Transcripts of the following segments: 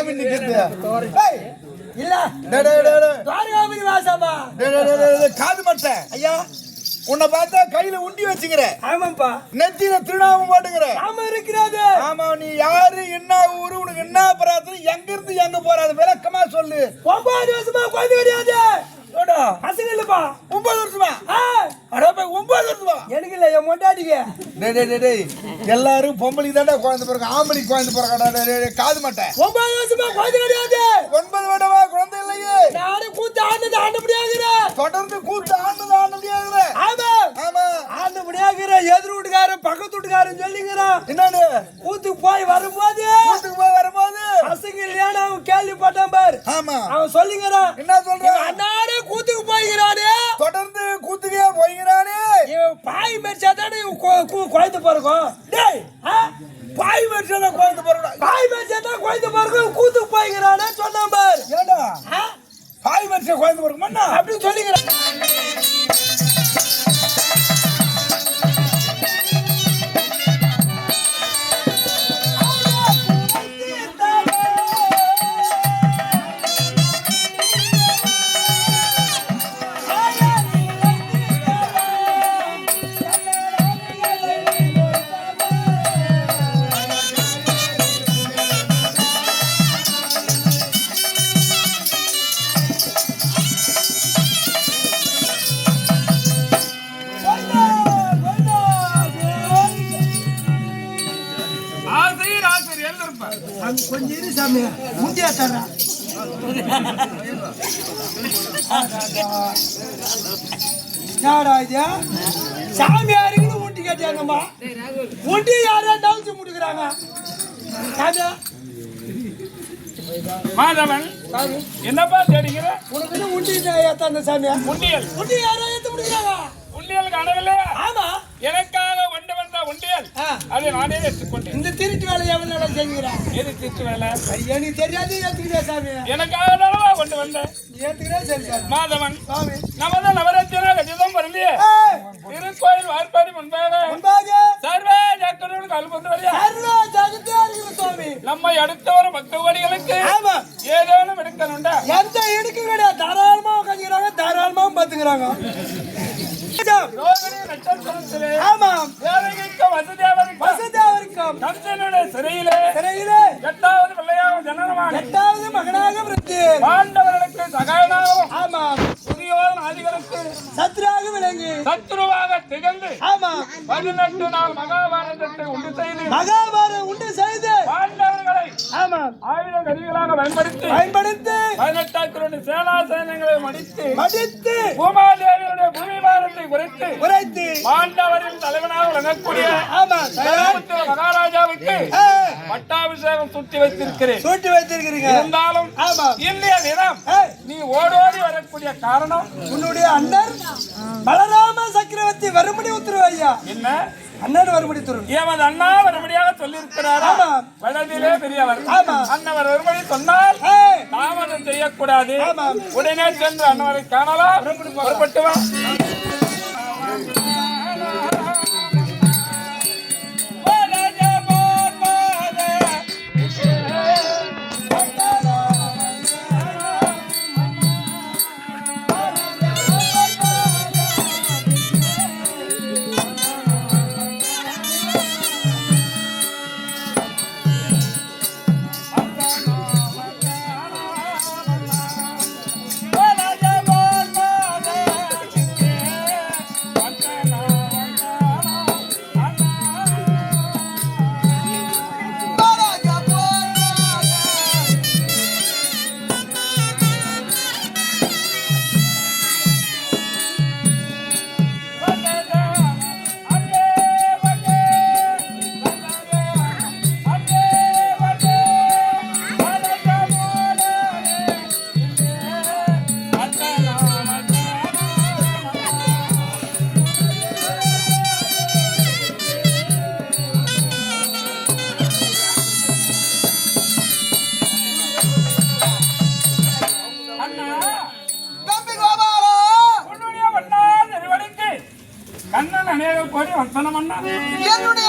சாமி நிக்கிறது இல்ல. துவாரகாபுரி டேய், காது மட்டை. ஐயா. உன்னை பார்த்தா கையில உண்டி வச்சுக்கிற. ஆமாப்பா நெத்தியில திருநாமம் போட்டுக்கிற. ஆமா இருக்கிறது. ஆமா நீ யாரு என்ன ஊரு உனக்கு என்ன பிரார்த்தனை எங்க இருந்து எங்க போற அது விளக்கமா சொல்லு. ஒன்பது வருஷமா குழந்தை கிடையாது. பசங்க இல்லப்பா ஒன்பது வருஷமா? ஒன்பது வருஷமா? எனக்கு இல்ல என் மொண்டாடிக்கு எல்லாரும் பொம்பளைக்கு தாண்டா குழந்தை பிறகு ஆம்பளைக்கு குழந்தை டேய், காது மாட்டேன் ஒன்பது வருஷமா குழந்தை கிடையாது. ஒன்பது வருடமா குழந்தை இல்லையே. நானும் கூத்து ஆண்டது ஆண்ட முடியாதுற தொடர்ந்து கூத்து ஆண்டது ஆண்டது ஆமா. ஆமா. ஆண்ட முடியாதுற எதிர் வீட்டுக்காரன் பக்கத்து வீட்டுக்காரன் சொல்லிங்கிறான். என்னன்னு கூத்துக்கு போய் வரும்போது கூத்துக்கு போய் வரும்போது பசங்க இல்லையான்னு அவன் கேள்விப்பட்டான் பாரு. ஆமா. அவன் சொல்லிங்கிறான். என்ன சொல்ற? அண்ணாடே கூத்துக்கு போய்கிறானே. தொடர்ந்து கூத்துக்கே போய்கிறானே. இவன் பாய் மரிச்சா தானே குழந்தை பிறக்கும். டேய்? பாய் வருஷம் குழந்தை பிறகுடா பாய் மரிச்சா தான் குழந்தை பிறக்கும். கூத்துக்கு போய்கிறானே சொன்னான் பாரு. ஏண்டா ஆ? பாய் வருஷம் குழந்தை பிறகுமா அப்படின்னு சொல்லிக்கிறான் இது? சாமி யாருக்குன்னு முட்டி கட்டியாங்கம்மா. முட்டி யாரா டவுச்சு முட்டுக்கிறாங்க. சாமி. மாதவன் என்னப்பா தேடிக்கிற? உனக்கு முட்டி ஏத்தாந்த சாமியா? உண்டியல் யாரா ஏத்த முடிக்கிறாங்க உண்டியல் காணவில்லையா ஆமா. எனக்காக கொண்டு ஆ. அதை நானே எடுத்துக்கொண்டேன் இந்த திருட்டு வேலை எவ்வளவு செஞ்சுக்கிறேன் எது தீர்த்து வேலை? எனக்கு தெரியாது ஏத்துக்கிறேன் சாமி. எனக்காக தானவா கொண்டு வந்தேன். ஏத்துக்கிறேன் சரி சாமி. மாதவன் சாமி. நமது நவரத்தின கஜதம் ஏய், திருக்கோயில் வார்ப்பாடி முன்பாக முன்பாக. சர்வே ஜாக்கரோடு கல்பொன்று வழியா சர்வ ஜகத்தே இருக்கிற சுவாமி நம்ம அடுத்த ஒரு பக்த கோடிகளுக்கு ஆமா. ஏதேனும் எடுக்கணும்டா? எந்த இடுக்கு கிடையாது தாராளமா உட்காந்துக்கிறாங்க தாராளமா பத்துக்கிறாங்க ரோகிணி நட்சத்திரத்திலே ஆமா தேவகிக்கு வசுதேவனுக்கு வசுதேவருக்கும் கம்சனுடைய சிறையிலே சிறையிலே எட்டாவது பிள்ளையாக ஜனனமான எட்டாவது மகனாக விருத்தி பாண்டவர்களுக்கு சகாயனாகவும். ஆமா ஆதிகளுக்கு சத்ராக விளங்கி. சத்ருவாக திகழ்ந்து ஆமா. பதினெட்டு நாள் மகாபாரதத்தை உண்டு செய்து மகாபாரதம் உண்டு செய்து பாண்டவர்களை ஆமா. ஆயுத கருவிகளாக பயன்படுத்தி பயன்படுத்தி பதினெட்டாயிரம் சேனா சேனைகளை மடித்து மடித்து பூமாதேவியுடைய பூமி பாரத்தை குறைத்து உரைத்து பாண்டவரின் தலைவனாக விளங்கக்கூடிய ஆமா. மகாராஜாவுக்கு பட்டாபிஷேகம் சுட்டி வைத்திருக்கிறேன். சூட்டி வைத்திருக்கிறீங்க. இருந்தாலும் ஆமா. தினம் ஏய், நீ ஓடோடி வரக்கூடிய காரணம் உன்னுடைய அண்ணன் பலராம சக்கரவர்த்தி வரும்படி உத்தரவு ஐயா. என்ன? அண்ணன் வரும்படி உத்தரவு. எமது அண்ணா வரும்படியாக சொல்லியிருக்கிறாரா? ஆமா. வயதிலே பெரியவர். ஆமா. அண்ணவர் வரும்படி சொன்னால் தாமதம் செய்யக்கூடாது. உடனே சென்று அண்ணவரை காணலாம். புறப்பட்டு வா. என்னுடைய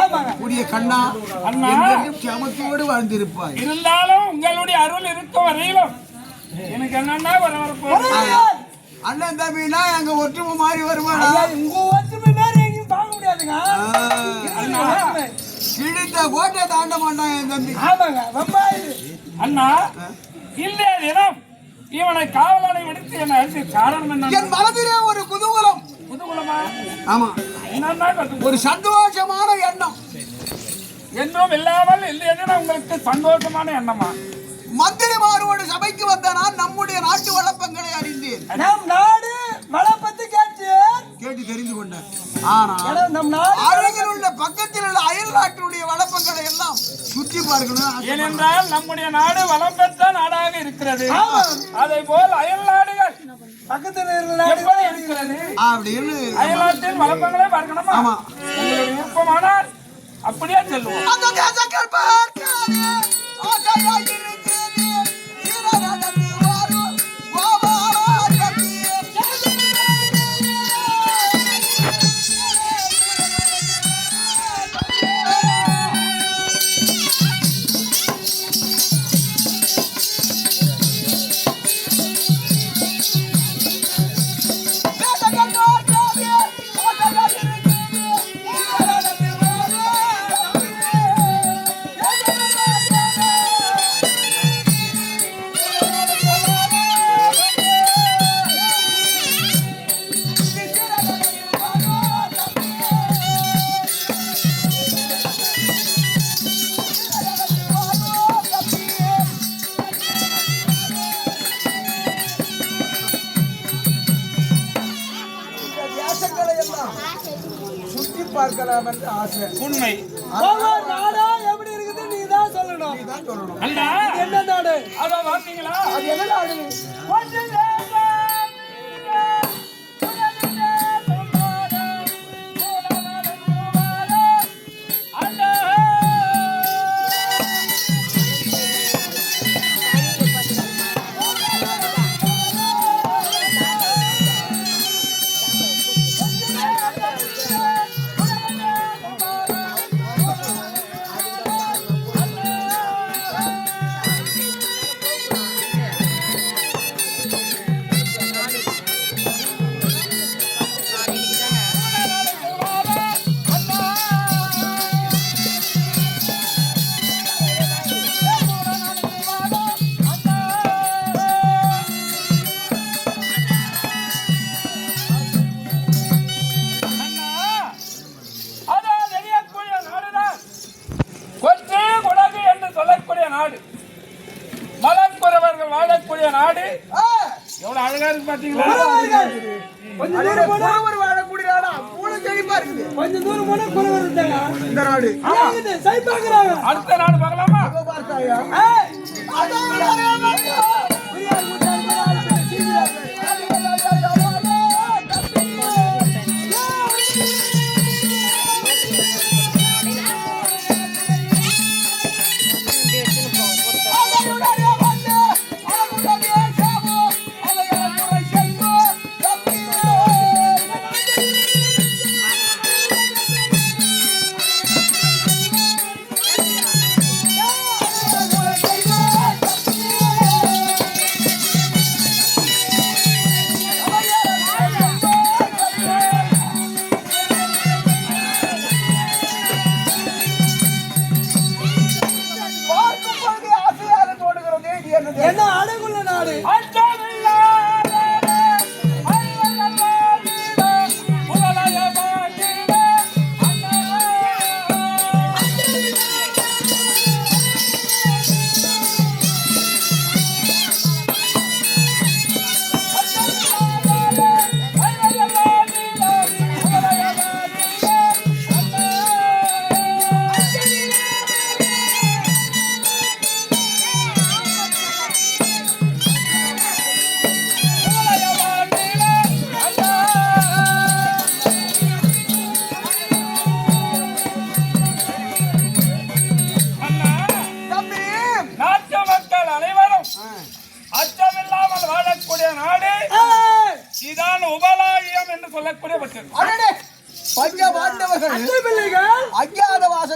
ஆமாங்க. கூடிய கண்ணா க்ஷமத்தோடு வாழ்ந்திருப்பாய். இருந்தாலும் உங்களுடைய அருள் இருக்கும் வரையிலும் எனக்கு என்னன்னா வரவரப்பு வருகிறார். அண்ணன் தம்பினா எங்க ஒற்றுமை மாறி ஐயா, உங்க ஒற்றுமை மாதிரி எங்கேயும் பார்க்க முடியாதுங்க. அண்ணா கிழித்த கோட்டை தாண்ட மாட்டான் என் தம்பி. ஆமாங்க வெம்பாயுது அண்ணா இன்றைய தினம் இவனை காவலனை விடுத்து என்ன அழைத்து காரணம் என்ன என் மனதிலே ஒரு குதூகலம். ஆமா. ஒரு சந்தோஷமான எண்ணம். என்றும் இல்லாமல் இல்லை என்று உங்களுக்கு சந்தோஷமான எண்ணமா? மந்திரிமாரோடு சபைக்கு வந்த நான் நம்முடைய நாட்டு வழப்பங்களை அறிந்தேன். நம் நாடு மழை பத்தி கேட்டு கேட்டு தெரிந்து கொண்டேன் ஆனா ஏன்னா நம் நாடு அருகில் உள்ள பக்கத்தில் உள்ள அயல் நாட்டினுடைய வழப்பங்களை எல்லாம் சுற்றி பார்க்கணும். ஏனென்றால் நம்முடைய நாடு வளம் பெற்ற நாடாக இருக்கிறது. அதை போல் அயல் நாடுகள் பக்கத்துல இருக்கிற இருக்கிறது அப்படின்னு அயல் நாட்டின் வளப்பங்களை பார்க்கணுமா? ஆமா. உங்களுடைய விருப்பமானால் அப்படியே செல்வோம். உண்மை. ஒவ்வொரு நாடா எப்படி இருக்குது நீ தான் சொல்லணும். என்ன நாடு? அதோ பார்த்தீங்களா அது என்ன நாடு?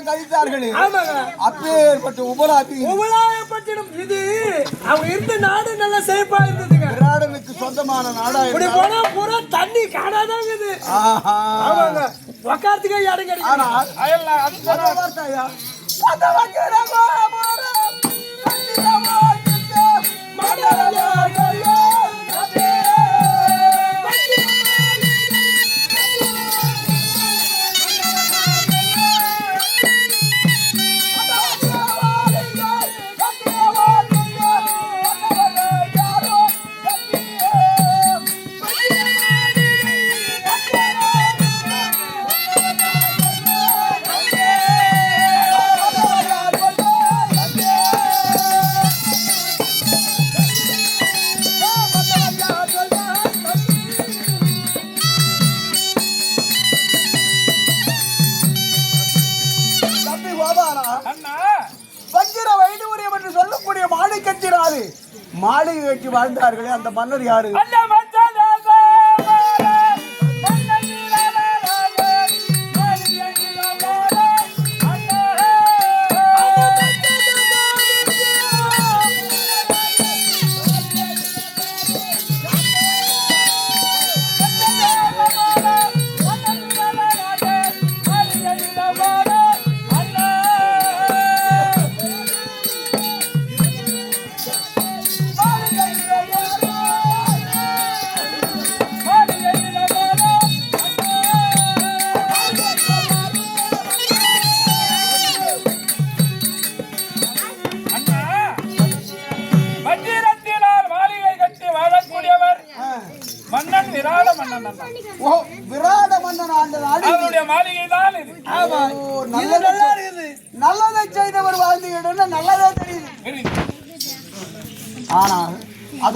கழித்தார்களே. அப்பேற்பட்ட உபராதி. உபலாயப்பட்டினம் இது. அவங்க இருந்த நாடு நல்லா சேஃபா இருந்ததுங்க. விராடனுக்கு சொந்தமான நாடா இப்படி இருந்தால் போனா பூரா தண்ணி காணாதாங்க இது. ஆஹா. ஆமாங்க. உக்காரத்துக்கே இடம் கிடைக்கும் ஆனால் அயல்ல அது அந்த வார்த்தையா? அந்த வக்கிரமா இருக்கிறாரு மாளிகை கட்டி வாழ்ந்தார்களே அந்த மன்னர் யாரு?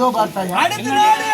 அதோ பார்த்தாங்க அடுத்த நாடு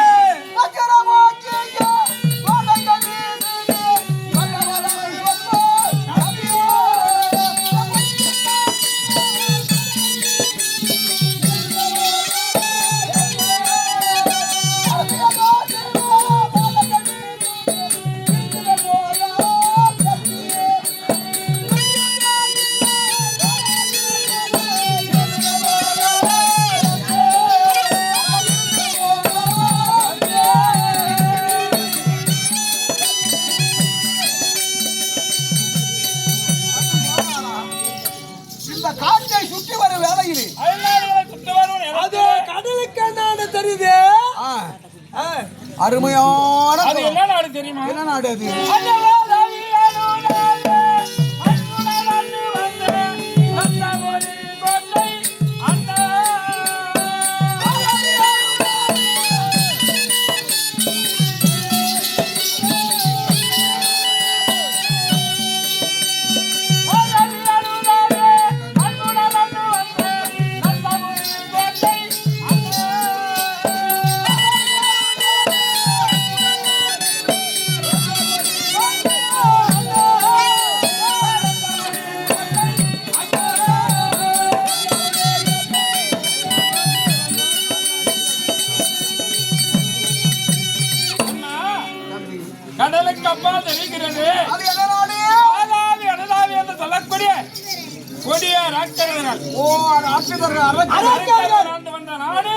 கொடிய ஓ ராட்சதர்கள் அரக்கர்கள். அரக்கர்கள் வந்த நாடு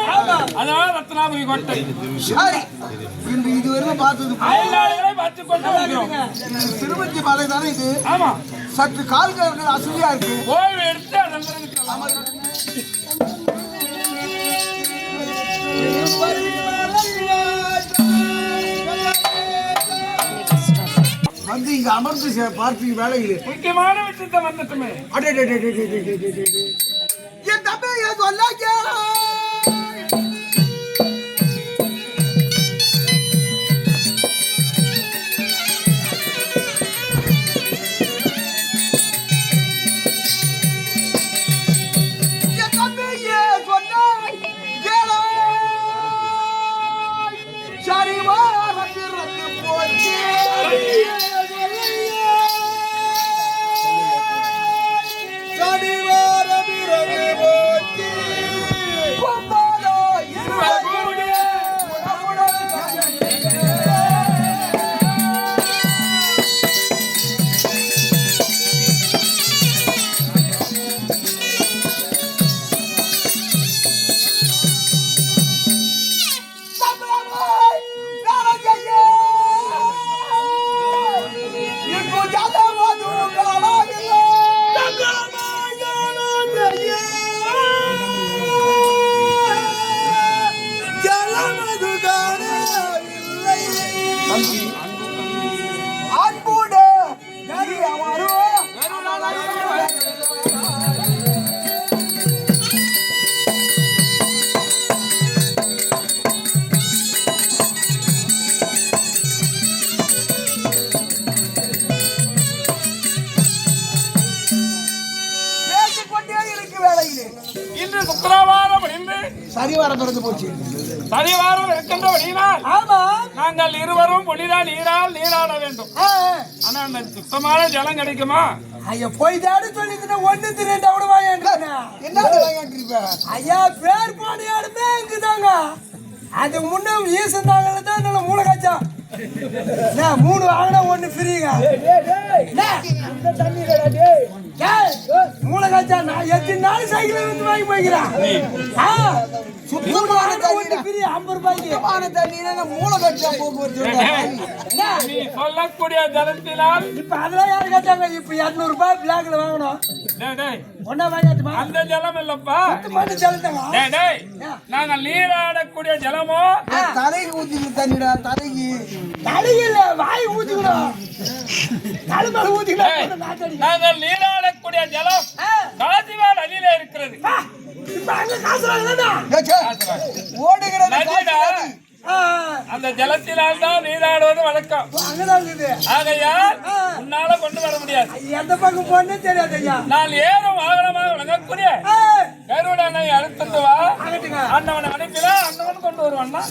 அதான் ரத்னாபுரி கோட்டை சரி இன்று இதுவரைக்கும் பார்த்தது அயல்நாடுகளை பார்த்துக் கொண்டு வருகிறோம் திருவஞ்சி தானே இது ஆமா சற்று கால்கள் அசதியா இருக்கு ஓய்வு எடுத்து அதெல்லாம் வந்து இங்க அமர்ந்து பார்த்து வேலையில். முக்கியமான விஷயத்தை வந்துட்டுமே. அடே என் தம்பி ஏதோ அல்லாக்கே இன்று சுக்கிரவாரம் முடிந்து சரிவாரம் பிறந்து போச்சு. சனிவாரம் இருக்கின்றபடியினால் ஆமா. நாங்கள் இருவரும் புனித நீரால் நீராட வேண்டும். ஆனா அந்த சுத்தமான ஜலம் கிடைக்குமா? ஐயா போய் தாடி சொல்லிட்டு ஒண்ணு திரண்டு அவட வாங்கிட்டு என்ன இருப்ப ஐயா பேர் பாடியாடுமே இங்குதாங்க அதுக்கு முன்ன ஈசந்தாங்கல தான் நல்ல மூளை காய்ச்சா என்ன, மூணு வாங்கினா ஒண்ணு ஃப்ரீங்க? மூளை காய்ச்சா நான் எத்தனை நாள் சைக்கிள் வந்து வாங்கி போய்க்கிறேன்? சுத்தமான ஒண்ணு ஃப்ரீ ஐம்பது ரூபாய்க்கு. சுத்தமான தண்ணீர் மூளை கட்சா போக்குவரத்து சொல்லக்கூடிய ஜலத்தினால் இப்ப அதெல்லாம் யாரு காய்ச்சாங்க இப்ப இருநூறு ரூபாய் பிளாக்ல வாங்கணும். ஒன்னா வாங்கியாச்சுமா? அந்த ஜலம் இல்லப்பா. டேய், டேய், நாங்கள் நீராடக்கூடிய ஜலமோ? தலைக்கு ஊத்தி தண்ணிடா தலைக்கு. தலையில வாய் ஊத்திக்கணும் தலை மேல டேய், ஊத்திக்கணும் நாங்கள் நீராடக்கூடிய ஜலம் காசிவால் நதியில இருக்கிறது. அந்த ஜலத்தினால் தான் நீராடுவது வழக்கம். ஆகையால் உன்னால கொண்டு வர முடியாது. எந்த பக்கம் போனே தெரியாது நான் ஏறும் வாகனமாக விளங்கக்கூடிய ஏய், கருடனை அறுத்துட்டு வா. அந்தவனை அனுப்பினா அந்தவன் கொண்டு வருவான்னா?